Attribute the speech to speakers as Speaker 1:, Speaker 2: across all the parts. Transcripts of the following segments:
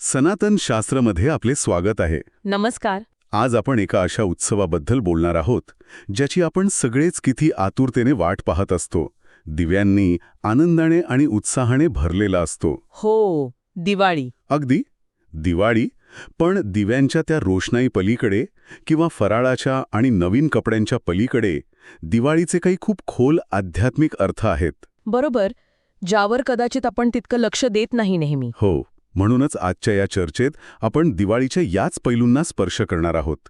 Speaker 1: सनातन शास्त्रमध्ये आपले स्वागत आहे.
Speaker 2: नमस्कार.
Speaker 1: आज आपण एका अशा उत्सवाबद्दल बोलणार आहोत ज्याची आपण सगळेच किती आतुरतेने वाट पाहत असतो दिव्यांनी आनंदाने आणि उत्साहाने भरलेला असतो.
Speaker 2: हो दिवाळी.
Speaker 1: अगदी. दिवाळी पण दिव्यांच्या त्या रोषणाई पलीकडे किंवा फराळाच्या आणि नवीन कपड्यांच्या पलीकडे दिवाळीचे काही खूप खोल आध्यात्मिक अर्थ आहेत.
Speaker 2: बरोबर. ज्यावर कदाचित आपण तितकं लक्ष देत नाही नेहमी.
Speaker 1: हो. म्हणूनच आजच्या या चर्चेत आपण दिवाळीच्या याच पैलूंना स्पर्श करणार आहोत.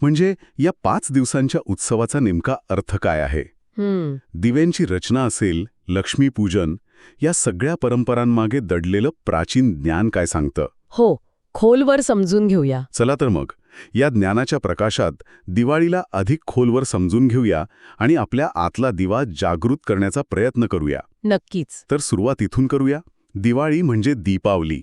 Speaker 1: म्हणजे या पाच दिवसांच्या उत्सवाचा नेमका अर्थ काय आहे? दिव्यांची रचना असेल लक्ष्मीपूजन या सगळ्या परंपरांमागे दडलेलं प्राचीन ज्ञान काय सांगतं?
Speaker 2: हो खोलवर समजून घेऊया.
Speaker 1: चला तर मग या ज्ञानाच्या प्रकाशात दिवाळीला अधिक खोलवर समजून घेऊया आणि आपल्या आतला दिवा जागृत करण्याचा प्रयत्न करूया.
Speaker 2: नक्कीच.
Speaker 1: तर सुरुवात इथून करूया. दिवाळी म्हणजे दीपावली.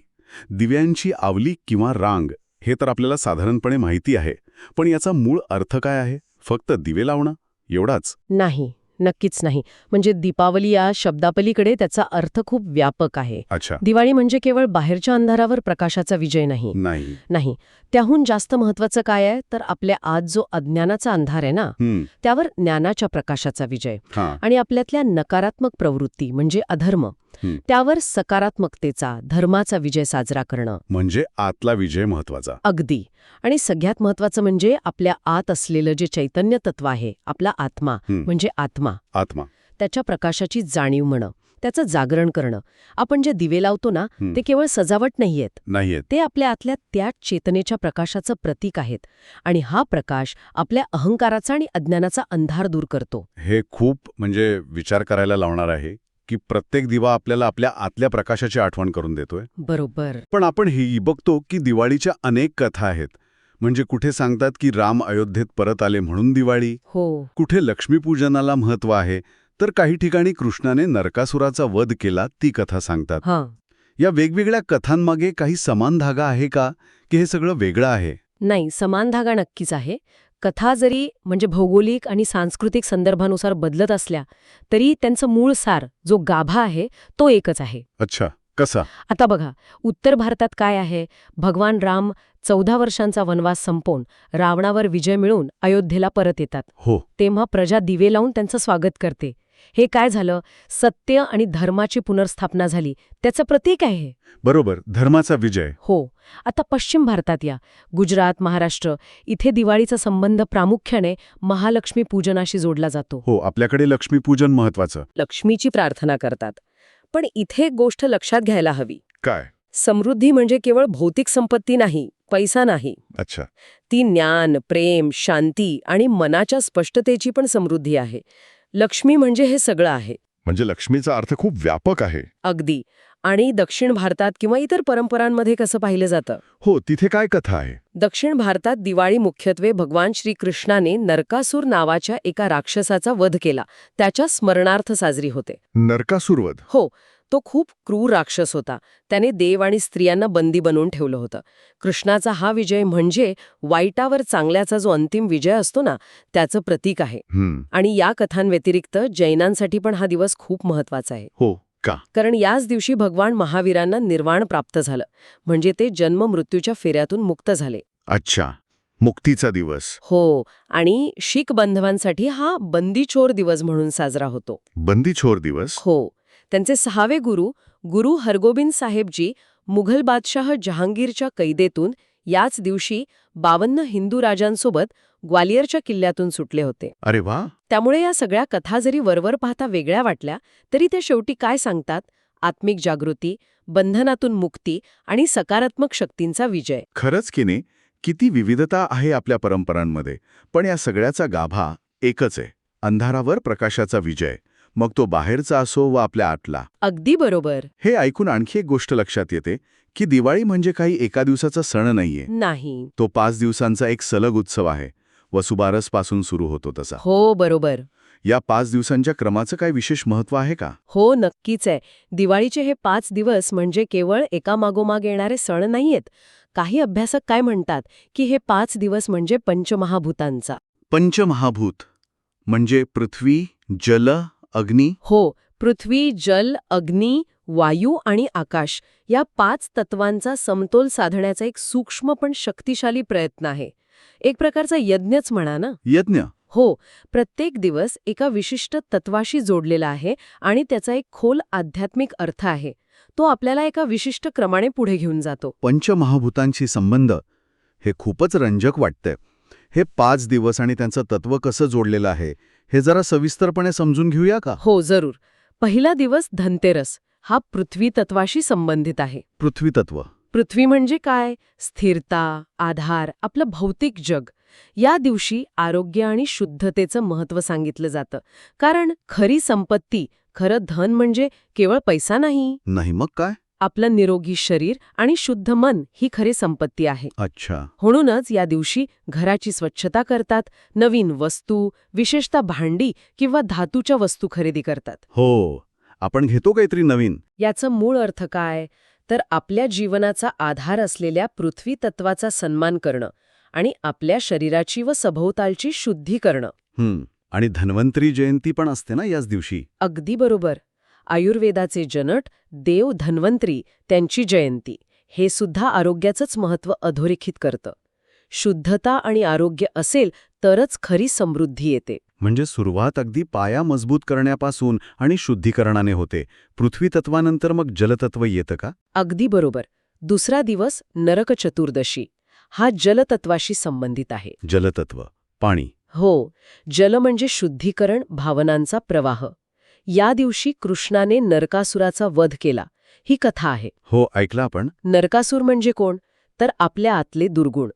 Speaker 1: दिव्यांची आवली किंवा रांग हे तर आपल्याला साधारणपणे माहिती आहे पण याचा मूळ अर्थ काय आहे? फक्त दिवे लावणं? एवढाच.
Speaker 2: नाही. नक्कीच नाही. म्हणजे दीपावली या शब्दापलीकडे त्याचा अर्थ खूप व्यापक आहे.
Speaker 1: अच्छा.
Speaker 2: दिवाळी म्हणजे केवळ बाहेरच्या अंधारावर प्रकाशाचा विजय नाही.
Speaker 1: नाही.
Speaker 2: नाही. त्याहून जास्त महत्वाचं काय आहे? तर आपल्या आज जो अज्ञानाचा अंधार आहे ना त्यावर ज्ञानाच्या विजय.
Speaker 1: हां.
Speaker 2: आणि आपल्यातल्या नकारात्मक प्रवृत्ती म्हणजे अधर्म
Speaker 1: हं.
Speaker 2: त्यावर सकारात्मकतेचा धर्माचा विजय साजरा करणं.
Speaker 1: म्हणजे आतला विजय महत्त्वाचा
Speaker 2: अगदी. आणि सगळ्यात महत्वाचं म्हणजे आपल्या आत असलेलं जे चैतन्य तत्व आहे आपला आत्मा
Speaker 1: हं.
Speaker 2: म्हणजे आत्मा.
Speaker 1: आत्मा.
Speaker 2: त्याच्या प्रकाशाची जाणीव म्हणं त्याचं जागरण करणं. आपण जे दिवे लावतो ना
Speaker 1: हं.
Speaker 2: ते केवळ सजावट नाहीयेत.
Speaker 1: नाहीयेत.
Speaker 2: ते आपल्या आतल्या त्याच चेतनेच्या प्रकाशाचं प्रतीक आहेत आणि हा प्रकाश आपल्या अहंकाराचा आणि अज्ञानाचा अंधार दूर करतो.
Speaker 1: हे खूप म्हणजे विचार करायला लावणार आहे की प्रत्येक दिवा आपल्याला आपल्या आतल्या प्रकाशाची आठवण करून देतोय.
Speaker 2: बरोबर.
Speaker 1: पण आपण हेही बघतो की दिवाळीच्या अनेक कथा आहेत. म्हणजे कुठे सांगतात की राम अयोध्येत परत आले म्हणून दिवाळी?
Speaker 2: हो.
Speaker 1: कुठे लक्ष्मीपूजनाला महत्त्व आहे? तर काही ठिकाणी कृष्णाने नरकासुराचा वध केला ती कथा सांगतात.
Speaker 2: हां.
Speaker 1: या वेगवेगळ्या कथांमागे काही समान धागा आहे का? की हे सगळं वेगळं आहे?
Speaker 2: नाही समान धागा नक्कीच आहे. कथा जरी म्हणजे भौगोलिक आणि सांस्कृतिक संदर्भानुसार बदलत असल्या तरी त्यांचं मूळ सार जो गाभा आहे तो एकच आहे.
Speaker 1: अच्छा कसा?
Speaker 2: आता बघा उत्तर भारतात काय आहे? भगवान राम चौदा वर्षांचा वनवास संपवून रावणावर विजय मिळवून अयोध्येला परत येतात.
Speaker 1: हो.
Speaker 2: तेव्हा प्रजा दिवे लावून त्यांचं स्वागत करते. हे काय झालं? सत्य आणि धर्माची पुनर्स्थापना झाली. त्याचं प्रतीक आहे हे.
Speaker 1: बरोबर धर्माचा विजय.
Speaker 2: हो. आता पश्चिम भारतात या. गुजरात महाराष्ट्र इथे दिवाळीचा संबंध प्रामुख्याने महालक्ष्मी पूजनाशी जोडला जातो.
Speaker 1: हो आपल्याकडे लक्ष्मीपूजन महत्वाचं.
Speaker 2: लक्ष्मीची प्रार्थना करतात. पण इथे एक गोष्ट लक्षात घ्यायला हवी.
Speaker 1: काय?
Speaker 2: समृद्धी म्हणजे केवळ भौतिक संपत्ती नाही. पैसा नाही.
Speaker 1: अच्छा.
Speaker 2: ती ज्ञान प्रेम शांती आणि मनाच्या स्पष्टतेची पण समृद्धी आहे. लक्ष्मी म्हणजे हे सगळं आहे.
Speaker 1: म्हणजे लक्ष्मीचा अर्थ खूप व्यापक आहे.
Speaker 2: अगदी. आणि दक्षिण भारतात किंवा इतर परंपरांमध्ये कसं पाहिलं जातं?
Speaker 1: हो तिथे काय कथा आहे?
Speaker 2: दक्षिण भारतात दिवाळी मुख्यत्वे भगवान श्रीकृष्णाने नरकासूर नावाच्या एका राक्षसाचा वध केला. त्याच्या स्मरणार्थ साजरी होते.
Speaker 1: नरकासुरवध
Speaker 2: हो. तो खूप क्रूर राक्षस होता. त्याने देव आणि स्त्रियांना बंदी बनवून ठेवलं होतं. कृष्णाचा हा विजय म्हणजे वाईटावर चांगल्याचा जो अंतिम विजय असतो ना त्याचं प्रतीक आहे. आणि या कथांव्यतिरिक्त जैनांसाठी पण हा दिवस खूप महत्त्वाचा आहे.
Speaker 1: हो का?
Speaker 2: कारण याच दिवशी भगवान महावीरांना निर्वाण प्राप्त झालं. म्हणजे ते जन्म मृत्यूच्या फेऱ्यातून मुक्त झाले.
Speaker 1: अच्छा. मुक्तीचा दिवस.
Speaker 2: हो आणि शीख बांधवांसाठी हा बंदीचोर दिवस म्हणून साजरा होतो.
Speaker 1: बंदीछोर दिवस?
Speaker 2: हो. त्यांचे सहावे गुरु गुरु हरगोबिंद साहेबजी मुघल बादशाह जहांगीरच्या कैदेतून याच दिवशी बावन्न हिंदू राजांसोबत ग्वालियरच्या किल्ल्यातून सुटले होते.
Speaker 1: अरे वा!
Speaker 2: त्यामुळे या सगळ्या कथा जरी वरवर पाहता वेगळ्या वाटल्या तरी त्या शेवटी काय सांगतात? आत्मिक जागृती बंधनातून मुक्ती आणि सकारात्मक शक्तींचा विजय.
Speaker 1: खरंच की नाही? किती विविधता आहे आपल्या परंपरांमध्ये पण या सगळ्याचा गाभा एकच आहे अंधारावर प्रकाशाचा विजय. मग तो बाहेरचा असो व आपल्या आतला.
Speaker 2: अगदी बरोबर.
Speaker 1: हे ऐकून आणखी एक गोष्ट लक्षात येते की दिवाळी म्हणजे काही एका दिवसाचा सण नाहीये.
Speaker 2: नाही.
Speaker 1: तो पाच दिवसांचा एक सलग उत्सव आहे वसुबारसपासून सुरू होतो तसा.
Speaker 2: हो बरोबर.
Speaker 1: या पाच दिवसांच्या क्रमाचं काय विशेष महत्त्व आहे का?
Speaker 2: हो नक्कीच आहे. दिवाळीचे हे पाच दिवस म्हणजे केवळ एकामागोमाग येणारे सण नाहीयेत. काही अभ्यासक काय म्हणतात की हे पाच दिवस म्हणजे पंचमहाभूतांचा.
Speaker 1: पंचमहाभूत म्हणजे पृथ्वी जल अग्नी?
Speaker 2: हो पृथ्वी जल अग्नी वायू आणि आकाश या पाच तत्वांचा समतोल साधण्याचा एक सूक्ष्म पण शक्तिशाली प्रयत्न आहे. एक प्रकारचा यज्ञच म्हणा ना?
Speaker 1: यज्ञ?
Speaker 2: हो प्रत्येक दिवस एका विशिष्ट तत्वाशी जोडलेला आहे आणि त्याचा एक खोल आध्यात्मिक अर्थ आहे. तो आपल्याला एका विशिष्ट क्रमाने पुढे घेऊन जातो.
Speaker 1: पंचमहाभूतांशी संबंध हे खूपच रंजक वाटतंय. हे पाच दिवस आणि त्यांचं तत्व कसं जोडलेलं आहे? हे जरा सविस्तरपणे समजून घेऊया का?
Speaker 2: हो जरूर. पहिला दिवस धनतेरस हा पृथ्वी तत्वाशी संबंधित आहे.
Speaker 1: पृथ्वी तत्व.
Speaker 2: पृथ्वी म्हणजे काय? स्थिरता आधार आपलं भौतिक जग. या दिवशी आरोग्य आणि शुद्धतेचं महत्त्व सांगितलं जातं. कारण खरी संपत्ती खरं धन म्हणजे केवळ पैसा नाही.
Speaker 1: नाही मग काय?
Speaker 2: आपलं निरोगी शरीर आणि शुद्ध मन ही खरी संपत्ती आहे.
Speaker 1: अच्छा.
Speaker 2: म्हणूनच या दिवशी घराची स्वच्छता करतात नवीन वस्तू विशेषतः भांडी किंवा धातूच्या वस्तू खरेदी करतात.
Speaker 1: हो. आपण घेतो काहीतरी नवीन?
Speaker 2: याचं मूळ अर्थ काय? तर आपल्या जीवनाचा आधार असलेल्या पृथ्वी तत्वाचा सन्मान करणं आणि आपल्या शरीराची व सभोवतालची शुद्धी करणं.
Speaker 1: हं. आणि धन्वंतरी जयंती पण असते ना याच दिवशी?
Speaker 2: अगदी बरोबर. आयुर्वेदाचे जनक देव धन्वंतरी त्यांची जयंती. हे सुद्धा आरोग्याचंच महत्त्व अधोरेखित करतं. शुद्धता आणि आरोग्य असेल तरच खरी समृद्धी येते.
Speaker 1: म्हणजे सुरुवात अगदी पाया मजबूत करण्यापासून आणि शुद्धीकरणाने होते. पृथ्वी तत्वानंतर मग जलतत्व येतं का?
Speaker 2: अगदी बरोबर. दुसरा दिवस नरक चतुर्दशी. हा जलतत्वाशी संबंधित आहे.
Speaker 1: जलतत्व. पाणी.
Speaker 2: हो. जल म्हणजे शुद्धीकरण भावनांचा प्रवाह. या दिवशी कृष्णाने नरकासुराचा वध केला. ही कथा आहे.
Speaker 1: हो ऐकलं आपण.
Speaker 2: नरकासूर म्हणजे कोण? तर आपल्या आतले दुर्गुण.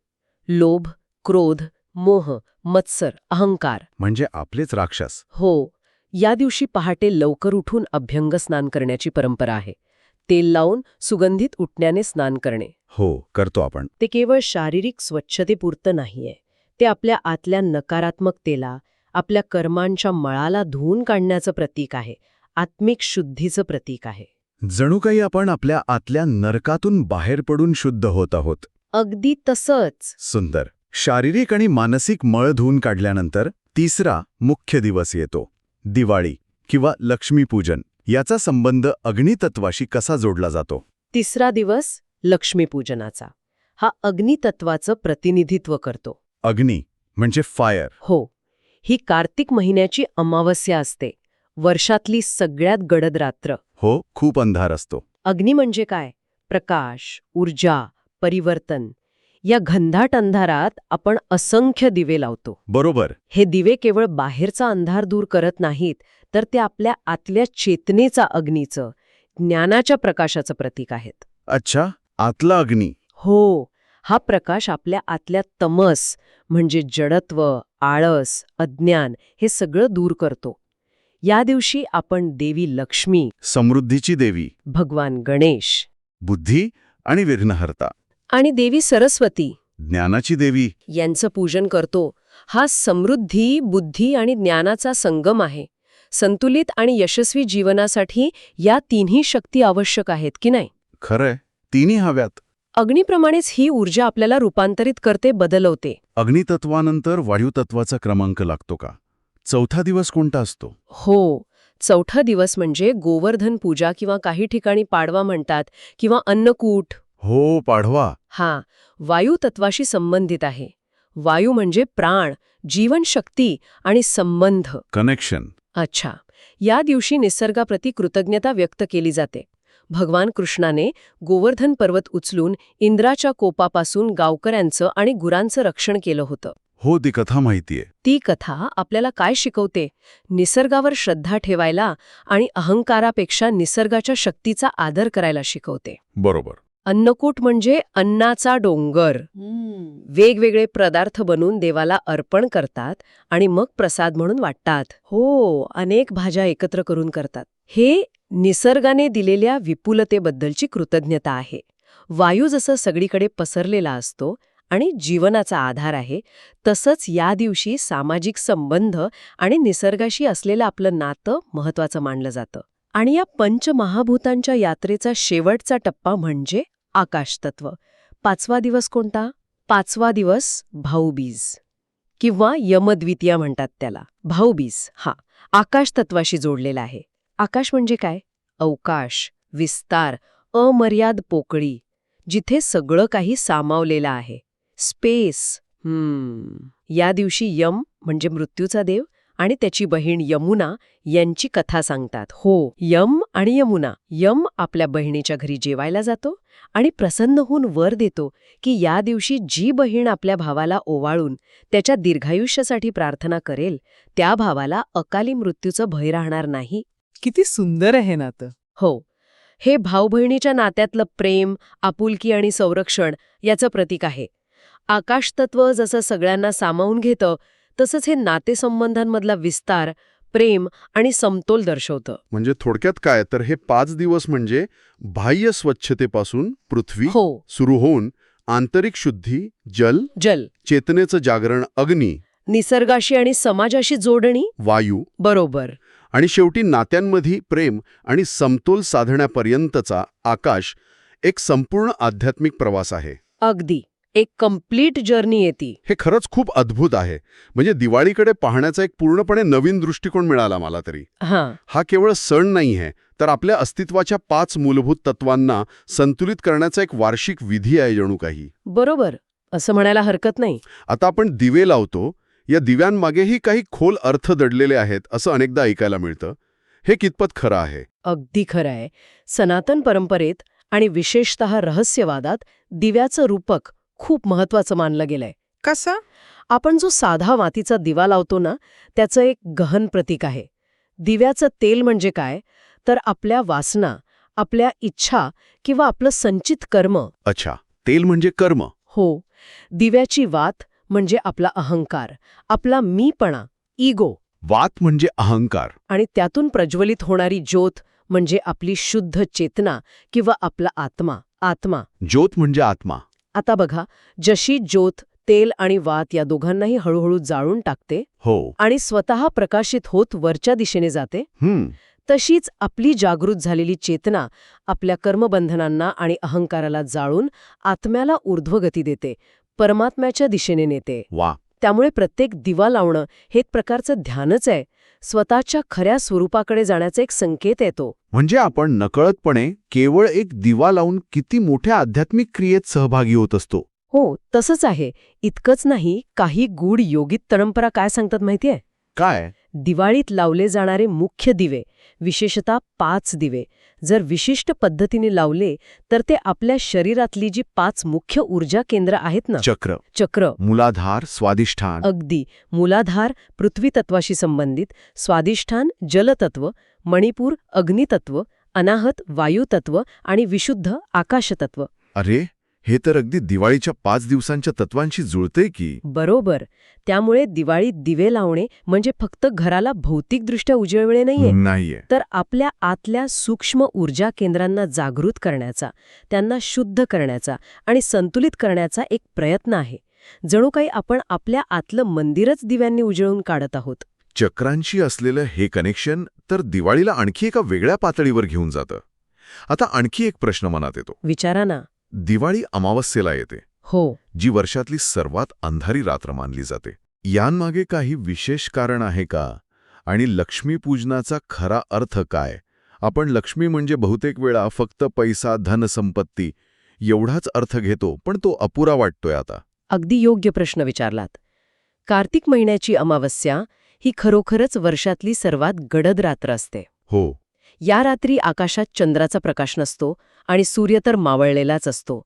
Speaker 2: लोभ क्रोध मोह मत्सर अहंकार.
Speaker 1: म्हणजे आपलेच राक्षस.
Speaker 2: हो. या दिवशी पहाटे लवकर उठून अभ्यंग स्नान करण्याची परंपरा आहे. तेल लावून सुगंधित उठण्याने स्नान करणे.
Speaker 1: हो करतो आपण.
Speaker 2: ते केवळ शारीरिक स्वच्छतेपुरतं नाहीये. ते आपल्या आतल्या नकारात्मकतेला आपल्या कर्मांच्या मळाला धुवून काढण्याचं प्रतीक आहे आत्मिक शुद्धीचं प्रतीक आहे.
Speaker 1: जणू काही आपण आपल्या आतल्या नरकातून बाहेर पडून शुद्ध होत आहोत.
Speaker 2: अगदी तसंच.
Speaker 1: सुंदर. शारीरिक आणि मानसिक मळ धुवून काढल्यानंतर तिसरा मुख्य दिवस येतो. दिवाळी किंवा लक्ष्मीपूजन याचा संबंध अग्नितत्वाशी कसा जोडला जातो?
Speaker 2: तिसरा दिवस लक्ष्मीपूजनाचा. हा अग्नितत्वाचं प्रतिनिधित्व करतो.
Speaker 1: अग्नी म्हणजे फायर
Speaker 2: हो. ही कार्तिक महिन्याची अमावस्या असते. वर्षातली सगळ्यात गडद रात्र.
Speaker 1: हो खूप अंधार असतो.
Speaker 2: अग्नी म्हणजे काय? प्रकाश ऊर्जा परिवर्तन. या घनदाट अंधारात आपण असंख्य दिवे लावतो.
Speaker 1: बरोबर.
Speaker 2: हे दिवे केवळ बाहेरचा अंधार दूर करत नाहीत तर ते आपल्या आतल्या चेतनेचा अग्नीचं ज्ञानाच्या प्रकाशाचं प्रतीक आहेत.
Speaker 1: अच्छा आतला अग्नी.
Speaker 2: हो हा प्रकाश आपल्या आतल्या तमस म्हणजे जडत्व आळस अज्ञान हे सगळं दूर करतो. या दिवशी आपण देवी लक्ष्मी
Speaker 1: समृद्धीची देवी
Speaker 2: भगवान गणेश
Speaker 1: बुद्धी आणि विघ्नहर्ता.
Speaker 2: आणि देवी सरस्वती.
Speaker 1: ज्ञानाची देवी.
Speaker 2: यांचं पूजन करतो. हा समृद्धी बुद्धी आणि ज्ञानाचा संगम आहे. संतुलित आणि यशस्वी जीवनासाठी या तिन्ही शक्ती आवश्यक आहेत की नाही?
Speaker 1: खरंय. तिन्ही हव्यात.
Speaker 2: अग्निप्रमाणेच ही ऊर्जा आपल्याला रूपांतरित करते बदलवते.
Speaker 1: अग्नितत्वानंतर वायुतत्वाचा क्रमांक लागतो का? चौथा दिवस कोणता असतो?
Speaker 2: हो. चौथा दिवस म्हणजे गोवर्धन पूजा किंवा काही ठिकाणी पाडवा म्हणतात किंवा अन्नकूट.
Speaker 1: हो पाढवा
Speaker 2: हा. वायू तत्वाशी संबंधित आहे. वायू म्हणजे प्राण जीवनशक्ती आणि संबंध.
Speaker 1: कनेक्शन.
Speaker 2: अच्छा. या दिवशी निसर्गाप्रती कृतज्ञता व्यक्त केली जाते. भगवान कृष्णाने गोवर्धन पर्वत उचलून इंद्राच्या कोपापासून गावकऱ्यांचं आणि गुरांचं रक्षण केलं होतं.
Speaker 1: हो ती कथा माहितीये.
Speaker 2: ती कथा आपल्याला काय शिकवते? निसर्गावर श्रद्धा ठेवायला आणि अहंकारापेक्षा निसर्गाच्या शक्तीचा आदर करायला शिकवते.
Speaker 1: बरोबर.
Speaker 2: अन्नकूट म्हणजे अन्नाचा डोंगर. वेगवेगळे पदार्थ बनवून देवाला अर्पण करतात आणि मग प्रसाद म्हणून वाटतात. हो अनेक भाज्या एकत्र करून करतात. हे निसर्गाने दिलेल्या विपुलतेबद्दलची कृतज्ञता आहे. वायू जसं सगळीकडे पसरलेला असतो आणि जीवनाचा आधार आहे तसंच या दिवशी सामाजिक संबंध आणि निसर्गाशी असलेलं आपलं नातं महत्वाचं मानलं जातं. आणि या पंचमहाभूतांच्या यात्रेचा शेवटचा टप्पा म्हणजे आकाशतत्व. पाचवा दिवस कोणता? पाचवा दिवस भाऊबीज. किंवा यमद्वितीया म्हणतात त्याला. भाऊबीज हा आकाशतत्वाशी जोडलेला आहे. आकाश म्हणजे काय? अवकाश विस्तार अमर्याद पोकळी जिथे सगळं काही सामावलेलं आहे. स्पेस हम्म. या दिवशी यम म्हणजे मृत्यूचा देव आणि त्याची बहीण यमुना यांची कथा सांगतात. हो यम आणि यमुना. यम आपल्या बहिणीच्या घरी जेवायला जातो आणि प्रसन्न होऊन वर देतो की या दिवशी जी बहीण आपल्या भावाला ओवाळून त्याच्या दीर्घायुष्यासाठी प्रार्थना करेल त्या भावाला अकाली मृत्यूचं भय राहणार नाही.
Speaker 3: किती सुंदर आहे नातं.
Speaker 2: हो. हे भाऊ-बहिणीच्या नात्यातलं प्रेम आपुलकी आणि संरक्षण याचं प्रतीक आहे. आकाशतत्व जसं सगळ्यांना सामावून घेतं तसंच हे नातेसंबंधांमधला विस्तार प्रेम आणि समतोल दर्शवतं.
Speaker 1: म्हणजे थोडक्यात काय? तर हे पाच दिवस म्हणजे बाह्य स्वच्छतेपासून पृथ्वी
Speaker 2: हो.
Speaker 1: सुरू होऊन आंतरिक शुद्धी जल
Speaker 2: जल.
Speaker 1: चेतनेचं जागरण अग्नी
Speaker 2: निसर्गाशी आणि समाजाशी जोडणी?
Speaker 1: वायू
Speaker 2: बरोबर.
Speaker 1: आणि शेवटी नात्यांमध्ये प्रेम आणि समतोल साधण्यापर्यंतचा आकाश एक संपूर्ण आध्यात्मिक प्रवास आहे.
Speaker 2: अगदी. एक कंप्लीट जर्नी येते.
Speaker 1: हे खरंच खूप अद्भुत आहे. म्हणजे दिवाळीकडे पाहण्याचा एक पूर्णपणे नवीन दृष्टिकोन मिळाला मला तरी.
Speaker 2: हां.
Speaker 1: हा केवळ सण नाही आहे तर आपल्या अस्तित्वाच्या पाच मूलभूत तत्वांना संतुलित करण्याचा एक वार्षिक विधी आहे जणू काही.
Speaker 2: बरोबर. असं म्हणायला हरकत नाही.
Speaker 1: आता आपण दिवे लावतो या दिव्यांमागेही काही खोल अर्थ दडलेले आहेत असं अनेकदा ऐकायला मिळतं. हे कितपत खरं आहे?
Speaker 2: अगदी खरं आहे. सनातन परंपरेत आणि विशेषत रहस्यवादात दिव्याचं रूपक खूप महत्वाचं मानलं गेलंय.
Speaker 3: कसं?
Speaker 2: आपण जो साधा मातीचा दिवा लावतो ना त्याचं एक गहन प्रतीक आहे. दिव्याचं तेल म्हणजे काय? तर आपल्या वासना आपल्या इच्छा किंवा आपलं संचित कर्म.
Speaker 1: अच्छा तेल म्हणजे कर्म.
Speaker 2: हो. दिव्याची वात म्हणजे आपला अहंकार आपला मीपणा इगो
Speaker 1: वात म्हणजे अहंकार.
Speaker 2: आणि त्यातून प्रज्वलित होणारी ज्योत म्हणजे आपली शुद्ध चेतना किंवा आपला आत्मा आत्मा.
Speaker 1: ज्योत म्हणजे आत्मा.
Speaker 2: आता बघा जशी ज्योत तेल आणि वात या दोघांनाही हळूहळू जाळून टाकते
Speaker 1: हो.
Speaker 2: आणि स्वतः प्रकाशित होत वरच्या दिशेने जाते तशीच आपली जागृत झालेली चेतना आपल्या कर्मबंधनांना आणि अहंकाराला जाळून आत्म्याला ऊर्ध्वगती देते परमात्म्याच्या दिशेने नेते.
Speaker 1: वा.
Speaker 2: त्यामुळे प्रत्येक दिवा लावणं हे एक प्रकारचं ध्यानच आहे. स्वतःच्या खऱ्या स्वरूपाकडे जाण्याचा एक संकेत येतो
Speaker 1: म्हणजे आपण नकळतपणे केवळ एक दिवा लावून किती मोठ्या आध्यात्मिक क्रियेत सहभागी होत असतो?
Speaker 2: हो तसंच आहे. इतकंच नाही काही गूढ योगित परंपरा काय सांगतात माहितीये?
Speaker 1: काय?
Speaker 2: दिवाळीत लावले जाणारे मुख्य दिवे विशेषतः पाच दिवे जर विशिष्ट पद्धतीने लावले तर ते आपल्या शरीरातली जी पाच मुख्य ऊर्जा केंद्र आहेत ना?
Speaker 1: चक्र.
Speaker 2: चक्र.
Speaker 1: मूलाधार स्वादिष्ठान.
Speaker 2: अगदी. मूलाधार पृथ्वी तत्वाशी संबंधित स्वादिष्ठान जलतत्व मणिपूर अग्नितत्व अनाहत वायुतत्व आणि विशुद्ध आकाशतत्व.
Speaker 1: अरे हे तर अगदी दिवाळीच्या पाच दिवसांच्या तत्वांशी जुळते की.
Speaker 2: बरोबर. त्यामुळे दिवाळीत दिवे लावणे म्हणजे फक्त घराला भौतिकदृष्ट्या उजळविणे नाहीये.
Speaker 1: नाहीये.
Speaker 2: तर आपल्या आतल्या सूक्ष्म ऊर्जा केंद्रांना जागृत करण्याचा त्यांना शुद्ध करण्याचा आणि संतुलित करण्याचा एक प्रयत्न आहे. जणू काही आपण आपल्या आतलं मंदिरच दिव्यांनी उजळून काढत आहोत.
Speaker 1: चक्रांशी असलेलं हे कनेक्शन तर दिवाळीला आणखी एका वेगळ्या पातळीवर घेऊन जातं. आता आणखी एक प्रश्न मनात येतो.
Speaker 2: विचारा ना.
Speaker 1: दिवाळी अमावस्येला येते
Speaker 2: हो.
Speaker 1: जी वर्षातली सर्वात अंधारी रात्र मानली जाते. यांमागे काही विशेष कारण आहे का? आणि लक्ष्मीपूजनाचा खरा अर्थ काय? आपण लक्ष्मी म्हणजे बहुतेक वेळा फक्त पैसा धनसंपत्ती एवढाच अर्थ घेतो पण तो अपुरा वाटतोय आता.
Speaker 2: अगदी योग्य प्रश्न विचारलात. कार्तिक महिन्याची अमावस्या ही खरोखरच वर्षातली सर्वात गडद रात्र असते.
Speaker 1: हो.
Speaker 2: या रात्री आकाशात चंद्राचा प्रकाश नसतो आणि सूर्य तर मावळलेलाच असतो.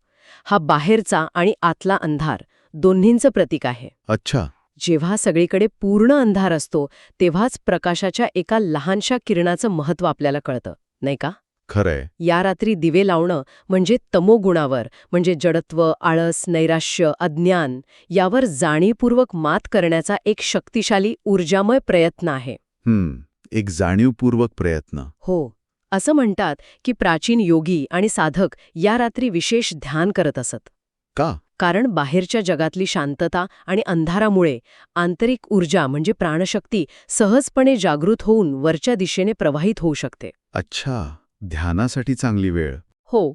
Speaker 2: हा बाहेरचा आणि आतला अंधार दोन्हींचं प्रतीक आहे.
Speaker 1: अच्छा.
Speaker 2: जेव्हा सगळीकडे पूर्ण अंधार असतो तेव्हाच प्रकाशाच्या एका लहानशा किरणाचं महत्त्व आपल्याला कळतं नाही का?
Speaker 1: खरंय.
Speaker 2: या रात्री दिवे लावणं म्हणजे तमोगुणावर म्हणजे जडत्व आळस नैराश्य अज्ञान यावर जाणीवपूर्वक मात करण्याचा एक शक्तिशाली ऊर्जामय प्रयत्न आहे.
Speaker 1: हम्म. एक जाणीवपूर्वक प्रयत्न.
Speaker 2: हो. असं म्हणतात की प्राचीन योगी आणि साधक या रात्री विशेष ध्यान करत असत.
Speaker 1: का?
Speaker 2: कारण बाहेरच्या जगातली शांतता आणि अंधारामुळे आंतरिक ऊर्जा म्हणजे प्राणशक्ती सहजपणे जागृत होऊन वरच्या दिशेने प्रवाहित होऊ शकते.
Speaker 1: अच्छा. ध्यानासाठी चांगली वेळ.
Speaker 2: हो.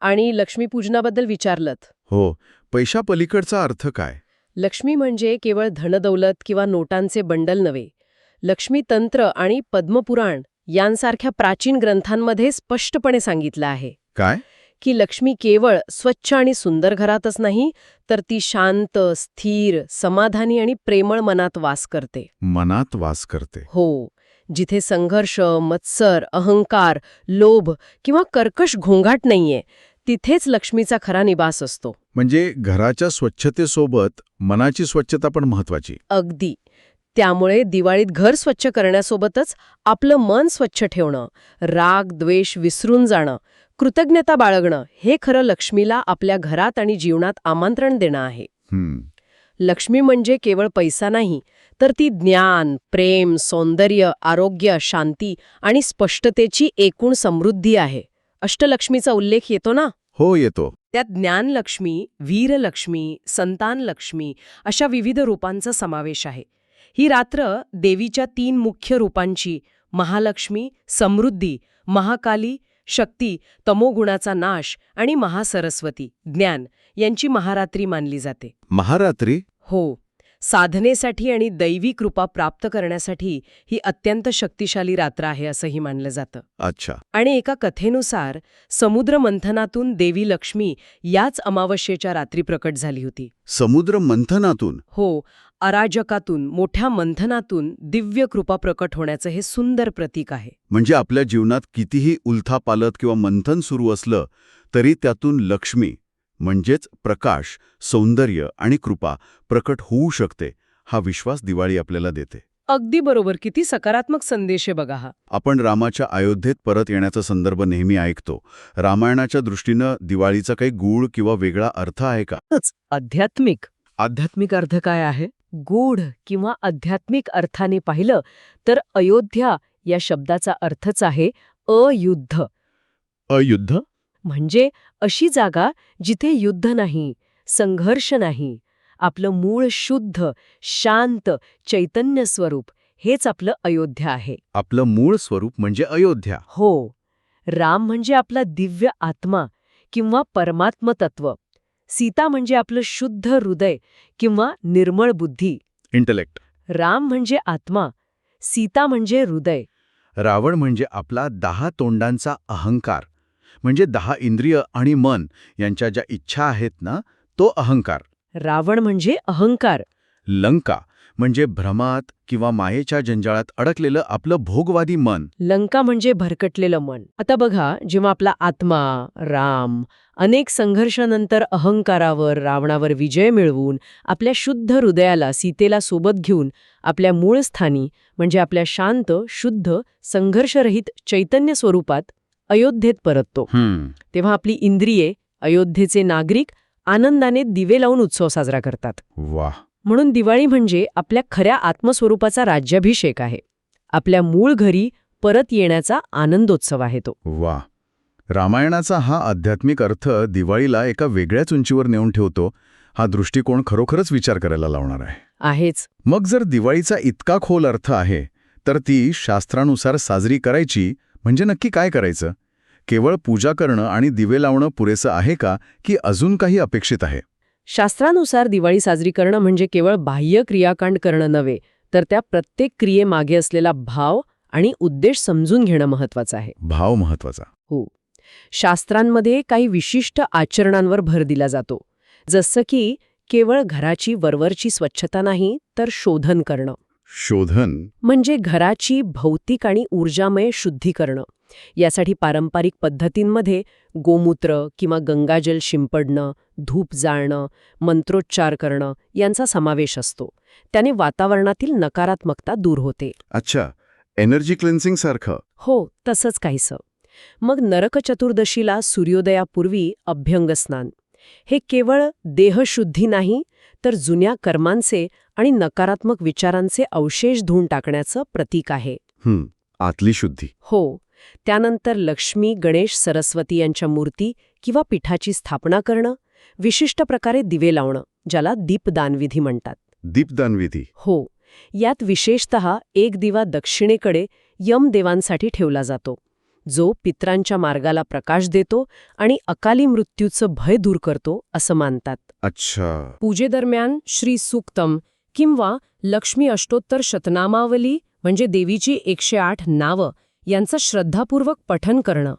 Speaker 2: आणि लक्ष्मीपूजनाबद्दल विचारलत.
Speaker 1: हो. पैशापलीकडचा अर्थ काय?
Speaker 2: लक्ष्मी म्हणजे केवळ धनदौलत किंवा नोटांचे बंडल नव्हे. लक्ष्मी तंत्र आणि पद्मपुराण यांसारख्या प्राचीन ग्रंथांमध्ये स्पष्टपणे सांगितलं आहे.
Speaker 1: काय?
Speaker 2: की लक्ष्मी केवळ स्वच्छ आणि सुंदर घरातच नाही तर ती शांत स्थिर समाधानी आणि प्रेमळ मनात वास करते.
Speaker 1: मनात वास करते.
Speaker 2: हो जिथे संघर्ष मत्सर अहंकार लोभ किंवा कर्कश घोंघाट नाहीये तिथेच लक्ष्मीचा खरा निवास असतो.
Speaker 1: म्हणजे घराच्या स्वच्छतेसोबत मनाची स्वच्छता पण महत्वाची
Speaker 2: अगदी. त्यामुळे दिवाळीत घर स्वच्छ करण्यासोबतच आपलं मन स्वच्छ ठेवणं राग द्वेष विसरून जाणं कृतज्ञता बाळगणं हे खरं लक्ष्मीला आपल्या घरात आणि जीवनात आमंत्रण देणं आहे. लक्ष्मी म्हणजे केवळ पैसा नाही तर ती ज्ञान प्रेम सौंदर्य आरोग्य शांती आणि स्पष्टतेची एकूण समृद्धी आहे. अष्टलक्ष्मीचा उल्लेख येतो ना?
Speaker 1: हो येतो.
Speaker 2: त्यात ज्ञानलक्ष्मी वीरलक्ष्मी संतानलक्ष्मी अशा विविध रूपांचा समावेश आहे. ही रात्र देवीच्या तीन मुख्य रूपांची महालक्ष्मी समृद्धी महाकाली शक्ती तमोगुणाचा नाश आणि महासरस्वती ज्ञान यांची महारात्री मानली जाते.
Speaker 1: महारात्री?
Speaker 2: हो. साधनेसाठी आणि दैवी कृपा प्राप्त करण्यासाठी ही अत्यंत शक्तिशाली रात्र आहे असंही मानलं जातं.
Speaker 1: अच्छा.
Speaker 2: आणि एका कथेनुसार समुद्र मंथनातून देवी लक्ष्मी याच अमावस्येच्या रात्री प्रकट झाली होती.
Speaker 1: समुद्र मंथनातून
Speaker 2: हो. अराजकातून मोठ्या मंथनातून दिव्य कृपा प्रकट होण्याचं हे सुंदर प्रतीक आहे.
Speaker 1: म्हणजे आपल्या जीवनात कितीही उलथापालत किंवा मंथन सुरू असलं तरी त्यातून लक्ष्मी म्हणजेच प्रकाश सौंदर्य आणि कृपा प्रकट होऊ शकते हा विश्वास दिवाळी आपल्याला देते.
Speaker 2: अगदी बरोबर किती सकारात्मक संदेश आहे बघा हा.
Speaker 1: आपण रामाच्या अयोध्येत परत येण्याचा संदर्भ नेहमी ऐकतो. रामायणाच्या दृष्टीनं दिवाळीचा काही गूढ किंवा वेगळा अर्थ आहे का?
Speaker 2: आध्यात्मिक. आध्यात्मिक अर्थ काय आहे? गूढ किंवा आध्यात्मिक अर्थाने पाहिलं तर अयोध्या या शब्दाचा अर्थच आहे अयुद्ध.
Speaker 1: अयुद्ध?
Speaker 2: म्हणजे अशी जागा जिथे युद्ध नाही संघर्ष नाही आपलं मूळ शुद्ध शांत चैतन्य स्वरूप हेच आपलं अयोध्या आहे.
Speaker 1: आपलं मूळ स्वरूप म्हणजे अयोध्या.
Speaker 2: हो राम म्हणजे आपला दिव्य आत्मा किंवा परमात्मतत्व. सीता म्हणजे आपलं शुद्ध हृदय किंवा निर्मळ बुद्धी.
Speaker 1: इंटलेक्ट
Speaker 2: राम म्हणजे आत्मा सीता म्हणजे हृदय.
Speaker 1: रावण म्हणजे आपला दहा तोंडांचा अहंकार म्हणजे दहा इंद्रिय आणि मन यांच्या ज्या इच्छा आहेत ना तो अहंकार.
Speaker 2: रावण म्हणजे अहंकार.
Speaker 1: लंका म्हणजे भ्रमात किंवा मायेच्या जंजाळात अडकलेलं आपलं भोगवादी मन.
Speaker 2: लंका म्हणजे भरकटलेलं मन. आता बघा जेव्हा आपला आत्मा राम अनेक संघर्षानंतर अहंकारावर रावणावर विजय मिळवून आपल्या शुद्ध हृदयाला सीतेला सोबत घेऊन आपल्या मूळ स्थानी म्हणजे आपल्या शांत शुद्ध संघर्षरहित चैतन्य स्वरूपात अयोध्येत परततो. तेव्हा आपली इंद्रिये अयोध्येचे नागरिक आनंदाने दिवे लावून उत्सव साजरा करतात.
Speaker 1: वा
Speaker 2: म्हणून दिवाळी म्हणजे आपल्या खऱ्या आत्मस्वरूपाचा राज्याभिषेक आहे. आपल्या मूळ घरी परत येण्याचा आनंदोत्सव आहे तो.
Speaker 1: वा रामायणाचा हा आध्यात्मिक अर्थ दिवाळीला एका वेगळ्याच उंचीवर नेऊन ठेवतो हा दृष्टिकोन खरोखरच विचार करायला लावणार आहे.
Speaker 2: आहेच.
Speaker 1: मग जर दिवाळीचा इतका खोल अर्थ आहे तर ती शास्त्रानुसार साजरी करायची म्हणजे नक्की काय करायचं? केवळ पूजा करणं आणि दिवे लावणं पुरेसं आहे का की अजून काही अपेक्षित आहे?
Speaker 2: शास्त्रानुसार दिवाळी साजरी करणं म्हणजे केवळ बाह्य क्रियाकांड करणं नव्हे तर त्या प्रत्येक क्रियेमागे असलेला भाव आणि उद्देश समजून घेणं महत्वाचं आहे.
Speaker 1: भाव महत्त्वाचा
Speaker 2: शास्त्रांमध्ये काही विशिष्ट आचरणांवर भर दिला जातो. जसं की केवळ घराची वरवरची स्वच्छता नाही तर शोधन करणं.
Speaker 1: शोधन?
Speaker 2: म्हणजे घराची भौतिक आणि ऊर्जामय शुद्धी करणं. यासाठी पारंपरिक पद्धतींमध्ये गोमूत्र किंवा गंगाजल शिंपडणं धूप जाळणं मंत्रोच्चार करणं यांचा समावेश असतो. त्याने वातावरणातील नकारात्मकता दूर होते.
Speaker 1: अच्छा एनर्जी क्लेन्सिंग सारखं
Speaker 2: हो तसंच काहीसं. मग नरक चतुर्दशीला सूर्योदयापूर्वी अभ्यंगस्नान. हे केवळ देहशुद्धी नाही तर जुन्या कर्मांचे आणि नकारात्मक विचारांचे अवशेष धुवून टाकण्याचं प्रतीक आहे.
Speaker 1: आतली शुद्धी.
Speaker 2: हो त्यानंतर लक्ष्मी गणेश सरस्वती यांच्या मूर्ती किंवा पीठाची स्थापना करणं विशिष्ट प्रकारे दिवे लावणं ज्याला दीपदानविधी म्हणतात.
Speaker 1: दीपदान विधी
Speaker 2: हो यात विशेषत एक दिवा दक्षिणेकडे यमदेवांसाठी ठेवला जातो. जो पित्रांच्या मार्गाला प्रकाश देतो आणि अकाली मृत्यूचं भय दूर करतो असं मानतात.
Speaker 1: अच्छा.
Speaker 2: पूजेदरम्यान श्री सूक्तम किंवा लक्ष्मी अष्टोत्तर शतनामावली म्हणजे देवीची एकशे आठ नावं यांचं श्रद्धापूर्वक पठन करणं.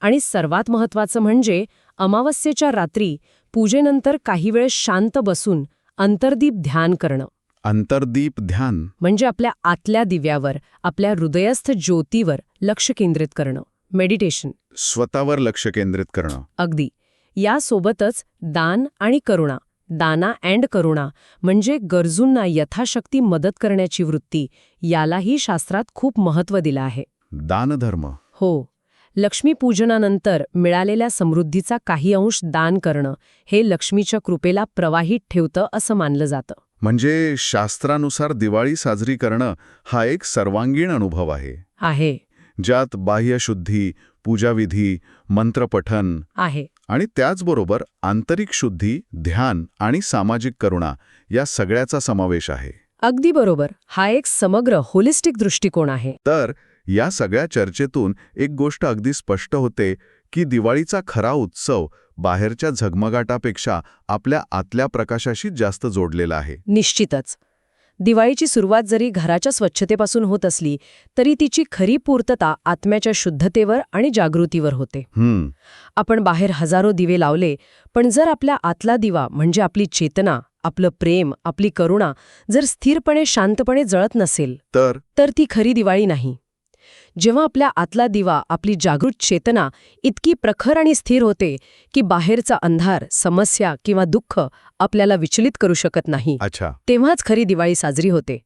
Speaker 2: आणि सर्वात महत्वाचं म्हणजे अमावस्येच्या रात्री पूजेनंतर काही वेळ शांत बसून अंतर्दीप ध्यान करणं.
Speaker 1: अंतर्दीप ध्यान.
Speaker 2: म्हणजे आपल्या आतल्या दिव्यावर आपल्या हृदयस्थ ज्योतीवर लक्ष केंद्रित करणं. मेडिटेशन
Speaker 1: स्वतःवर लक्ष केंद्रित करणं.
Speaker 2: अगदी. यासोबतच दान आणि करुणा. दाना अँड करुणा म्हणजे गरजूंना यथाशक्ती मदत करण्याची वृत्ती. यालाही शास्त्रात खूप महत्त्व दिलं आहे.
Speaker 1: दानधर्म.
Speaker 2: हो. लक्ष्मीपूजनानंतर मिळालेल्या समृद्धीचा काही अंश दान करणं हे लक्ष्मीच्या कृपेला प्रवाहित ठेवतं असं मानलं जातं.
Speaker 1: म्हणजे शास्त्रानुसार दिवाळी साजरी करणं हा एक सर्वांगीण अनुभव आहे.
Speaker 2: आहे.
Speaker 1: ज्यात बाह्यशुद्धी पूजाविधी मंत्रपठन
Speaker 2: आहे.
Speaker 1: आणि त्याचबरोबर आंतरिक शुद्धी ध्यान आणि सामाजिक करुणा या सगळ्याचा समावेश आहे.
Speaker 2: अगदी बरोबर. हा एक समग्र होलिस्टिक दृष्टिकोन आहे.
Speaker 1: तर या सगळ्या चर्चेतून एक गोष्ट अगदी स्पष्ट होते की दिवाळीचा खरा उत्सव बाहेरच्या झगमगाटापेक्षा आपल्या आतल्या प्रकाशाशी जास्त जोडलेला आहे.
Speaker 2: निश्चितच. दिवाळीची सुरुवात जरी घराच्या स्वच्छतेपासून होत असली तरी तिची खरी पूर्तता आत्म्याच्या शुद्धतेवर आणि जागृतीवर होते.
Speaker 1: हम्म.
Speaker 2: आपण बाहेर हजारो दिवे लावले पण जर आपल्या आतला दिवा म्हणजे आपली चेतना आपलं प्रेम आपली करुणा जर स्थिरपणे शांतपणे जळत नसेल
Speaker 1: तर?
Speaker 2: तर ती खरी दिवाळी नाही. जेव्हा आपल्या आतला दिवा आपली जागृत चेतना इतकी प्रखर आणि स्थिर होते की बाहेरचा अंधार समस्या किंवा दुःख आपल्याला विचलित करू शकत नाही.
Speaker 1: अच्छा.
Speaker 2: तेव्हाच खरी दिवाळी साजरी होते.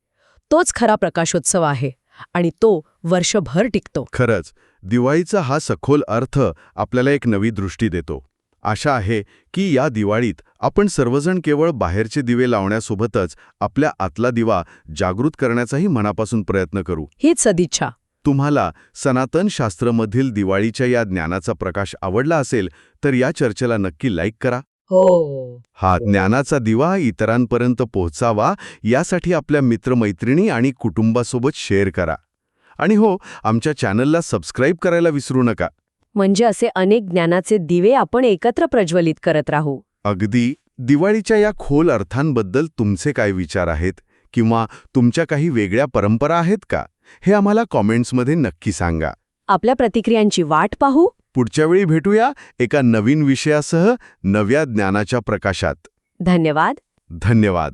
Speaker 2: तोच खरा प्रकाशोत्सव आहे आणि तो वर्षभर टिकतो.
Speaker 1: खरंच दिवाळीचा हा सखोल अर्थ आपल्याला एक नवी दृष्टी देतो. आशा आहे की या दिवाळीत आपण सर्वजण केवळ बाहेरचे दिवे लावण्यासोबतच आपल्या आतला दिवा जागृत करण्याचाही मनापासून प्रयत्न करू.
Speaker 2: हीच सदिच्छा.
Speaker 1: तुम्हाला सनातन शास्त्रमधील दिवाळीच्या या ज्ञानाचा प्रकाश आवडला असेल तर या चर्चेला नक्की लाईक करा.
Speaker 2: हो.
Speaker 1: हा ज्ञानाचा दिवा इतरांपर्यंत पोहोचावा यासाठी आपल्या मित्रमैत्रिणी आणि कुटुंबासोबत शेअर करा. आणि हो आमच्या चॅनलला सबस्क्राईब करायला विसरू नका.
Speaker 2: म्हणजे असे अनेक ज्ञानाचे दिवे आपण एकत्र प्रज्वलित करत राहू.
Speaker 1: अगदी. दिवाळीच्या या खोल अर्थांबद्दल तुमचे काय विचार आहेत? किंवा तुमच्या काही वेगळ्या परंपरा आहेत का? हे आम्हाला कॉमेंट्समध्ये नक्की सांगा.
Speaker 2: आपल्या प्रतिक्रियांची वाट पाहू.
Speaker 1: पुढच्या वेळी भेटूया एका नवीन विषयासह नव्या ज्ञानाच्या प्रकाशात.
Speaker 2: धन्यवाद.
Speaker 1: धन्यवाद.